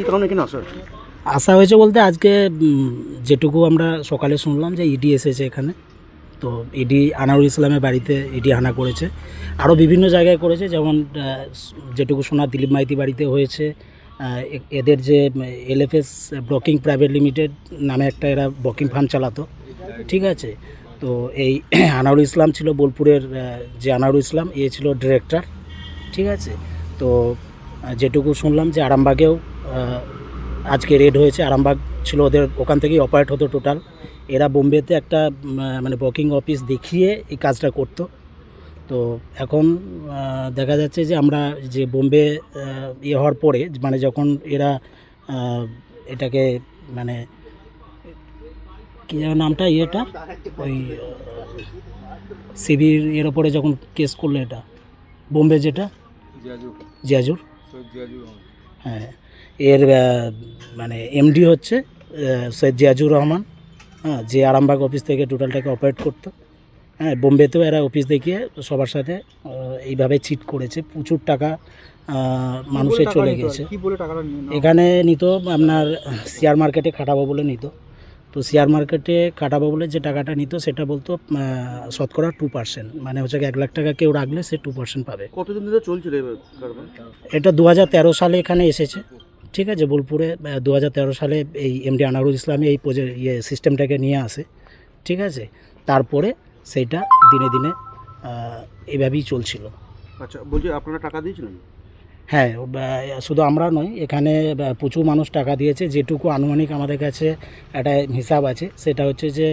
কী কারণে এখানে আসা হয়েছে আসা হয়েছে বলতে আজকে যেটুকু আমরা সকালে শুনলাম যে ইডি এসেছে এখানে। তো ইডি আনারুল ইসলামের বাড়িতে ইডি হানা করেছে। আরও বিভিন্ন জায়গায় করেছে, যেমন যেটুকু শোনা দিলীপ মাইতি বাড়িতে হয়েছে। এদের যে এলএফএস ব্রকিং প্রাইভেট লিমিটেড নামে একটা এরা ব্রকিং ফার্ম চালাতো। ঠিক আছে? তো এই আনারুল ইসলাম ছিল বোলপুরের যে আনারুল ইসলাম, এ ছিল ডিরেক্টর ঠিক আছে? তো যেটুকু শুনলাম যে আরামবাগেও আজকে রেড হয়েছে আরামবাগ ছিল ওদের ওখান থেকেই অপারেট হতো টোটাল এরা বোম্বেতে একটা মানে বকিং অফিস দেখিয়ে এই কাজটা করতো। তো এখন দেখা যাচ্ছে যে আমরা যে বোম্বে ইয়ে হওয়ার পরে মানে যখন এরা এটাকে মানে কী যেন নামটা ইয়েটা ওই সিবির এর ওপরে যখন কেস করল এটা বোম্বে যেটা? জিয়াজুর। হ্যাঁ। এর মানে এমডি হচ্ছে সৈয়দ জিয়াজুর রহমান হ্যাঁ যে আরামবাগ অফিস থেকে টোটালটাকে অপারেট করতো। হ্যাঁ বোম্বেতেও এরা অফিস দেখিয়ে সবার সাথে এইভাবে চিট করেছে প্রচুর টাকা মানুষের চলে গেছে। এখানে নিত আপনার শেয়ার মার্কেটে খাটাবো বলে নিত। তো শেয়ার মার্কেটে খাটাবো বলে যে টাকাটা নিত সেটা বলতো শতকরা টু পার্সেন্ট মানে হচ্ছে এক লাখ টাকা কেউ রাখলে সে টু পার্সেন্ট পাবে। কতদিন ধরে চলছিল এটা দু হাজার তেরো সালে এখানে এসেছে। ঠিক আছে বোলপুরে দু হাজার তেরো সালে এই এমডি আনারুল ইসলামী এই প্রজে ইয়ে সিস্টেমটাকে নিয়ে আসে ঠিক আছে? তারপরে সেইটা দিনে দিনে এভাবেই চলছিল। আচ্ছা বলছি আপনারা টাকা দিয়েছিলেন? হ্যাঁ শুধু আমরা নয় এখানে প্রচুর মানুষ টাকা দিয়েছে। যেটুকু আনুমানিক আমাদের কাছে একটা হিসাব আছে সেটা হচ্ছে যে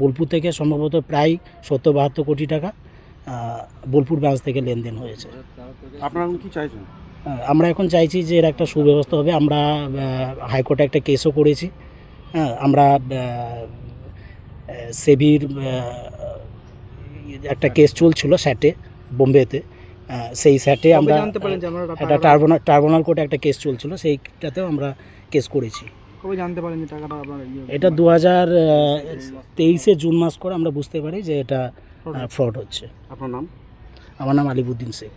বোলপুর থেকে সম্ভবত প্রায় সত্তর বাহাত্তর কোটি টাকা বোলপুর ব্রাঞ্চ থেকে লেনদেন হয়েছে। আপনারা কি চাইছেন? আমরা এখন চাইছি যে এর একটা সুব্যবস্থা হবে। আমরা হাইকোর্টে একটা কেসও করেছি। হ্যাঁ আমরা সেবির একটা কেস চলছিল স্যাটে বোম্বেতে। সেই স্যাটে আমরা একটা টার্বোনাল টার্বোনাল কোর্টে একটা কেস চলছিল সেইটাতেও আমরা কেস করেছি। কবে জানতে পারেন যে টাকাটা আপনারা ইয়ে এটা দু হাজার তেইশে জুন মাস করে আমরা বুঝতে পারি যে এটা ফ্রড হচ্ছে। আপনার নাম? আমার নাম আলিবুদ্দিন শেখ।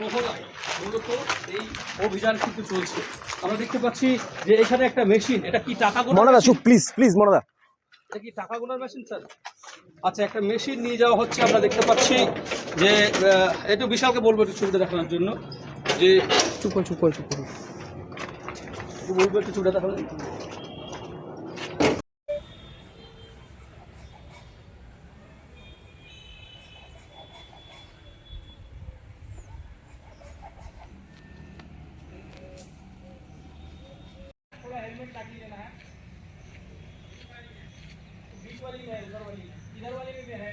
মূলত এই অভিযান কিন্তু চলছে। আমরা দেখতে পাচ্ছি যে এখানে একটা মেশিন এটা কি টাকা মনাদা চুপ প্লিজ প্লিজ মনাদা এটা কি টাকা গোনার মেশিন স্যার আচ্ছা একটা মেশিন নিয়ে যাওয়া হচ্ছে আমরা দেখতে পাচ্ছি যে একটু বিশালকে বলব একটু ছবিটা দেখানোর জন্য। যে চুপ করে চুপ করে চুপ করে বলব একটু ছবিটা দেখানোর हेल्मेट टाकलेलं ना बीचवाली नाही इधरवाली इधरवाली मी आहे.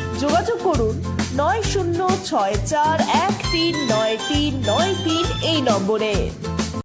যোগাযোগ করুন নয় শূন্য ছয় চার এক তিন নয় তিন নয় তিন এই নম্বরে।